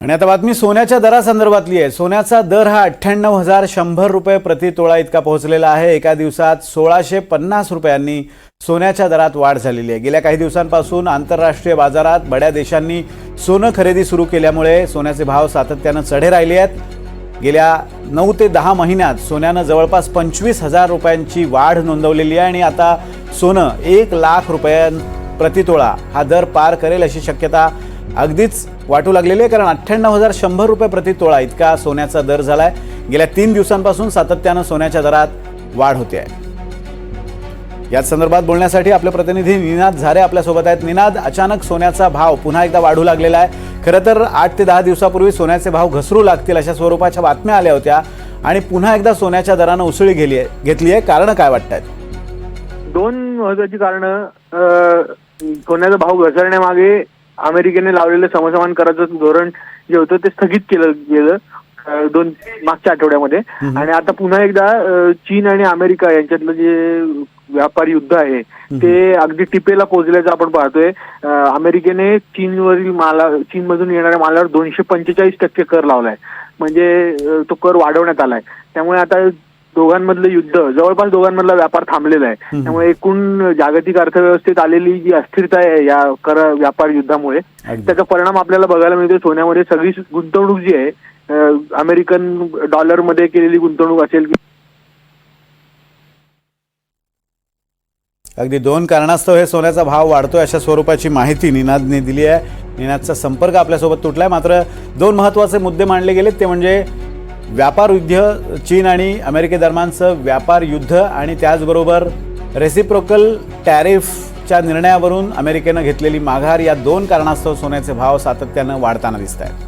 आणि आता बातमी सोन्याच्या दरासंदर्भातली आहे. सोन्याचा दर हा अठ्ठ्याण्णव हजार शंभर रुपये प्रति तोळा इतका पोहोचलेला आहे. एका दिवसात सोळाशे पन्नास रुपयांनी सोन्याच्या दरात वाढ झालेली आहे. गेल्या काही दिवसांपासून आंतरराष्ट्रीय बाजारात बड्या देशांनी सोनं खरेदी सुरू केल्यामुळे सोन्याचे भाव सातत्यानं चढे राहिले आहेत. गेल्या नऊ ते दहा महिन्यात सोन्यानं जवळपास पंचवीस हजार रुपयांची वाढ नोंदवलेली आहे आणि आता सोनं एक लाख रुपयां प्रतितोळा हा दर पार करेल अशी शक्यता अगदीच वाटू लागलेली आहे कारण अठ्ठ्याण्णव हजार शंभर रुपये प्रति तोळा इतका सोन्याचा दर झाला आहे गेल्या तीन दिवसांपासून सातत्यानं सोन्याच्या दरात वाढ होते आहे. याच संदर्भात बोलण्यासाठी आपले प्रतिनिधी निनाद झारे आपल्यासोबत आहेत. निनाद अचानक सोन्याचा भाव पुन्हा एकदा वाढू लागलेला आहे. खरं तर आठ ते दहा दिवसापूर्वी सोन्याचे भाव घसरू लागतील अशा स्वरूपाच्या बातम्या आल्या होत्या आणि पुन्हा एकदा सोन्याच्या दरानं उसळी गेली आहे घेतली आहे. कारण काय वाटत आहेत दोन महत्वाची कारण सोन्याचा भाव घसरण्यामागे अमेरिकेने लावलेलं समसमान कराचं धोरण जे होतं ते स्थगित केलं गेलं दोन मागच्या आठवड्यामध्ये. आणि आता पुन्हा एकदा चीन आणि अमेरिका यांच्यातलं जे व्यापार युद्ध आहे ते अगदी टिपेला पोहोचल्याचं आपण पाहतोय. अमेरिकेने चीनवरील माला चीनमधून येणाऱ्या मालावर दोनशे पंचेचाळीस टक्के कर लावलाय. म्हणजे तो कर वाढवण्यात आलाय. त्यामुळे आता दोघांमधलं युद्ध जवळपास दोघांमधला व्यापार थांबलेला आहे. त्यामुळे एकूण जागतिक अर्थव्यवस्थेत आलेली जी अस्थिरता आहे या कर व्यापार युद्धामुळे. त्याचा परिणाम आपल्याला बघायला मिळतो सोन्यामध्ये सगळी गुंतवणूक जी आहे अमेरिकन डॉलरमध्ये केलेली गुंतवणूक असेल की अगदी दोन कारणास्तव हे सोन्याचा भाव वाढतोय अशा स्वरूपाची माहिती निनादने दिली आहे. निनादचा संपर्क आपल्यासोबत तुटलाय. मात्र दोन महत्त्वाचे मुद्दे मांडले गेलेत. ते म्हणजे व्यापार युद्ध चीन आणि अमेरिकेदरम्यानचं व्यापार युद्ध आणि त्याचबरोबर रेसिप्रोकल टॅरिफच्या निर्णयावरून अमेरिकेनं घेतलेली माघार या दोन कारणास्तव सोन्याचे भाव सातत्यानं वाढताना दिसत आहेत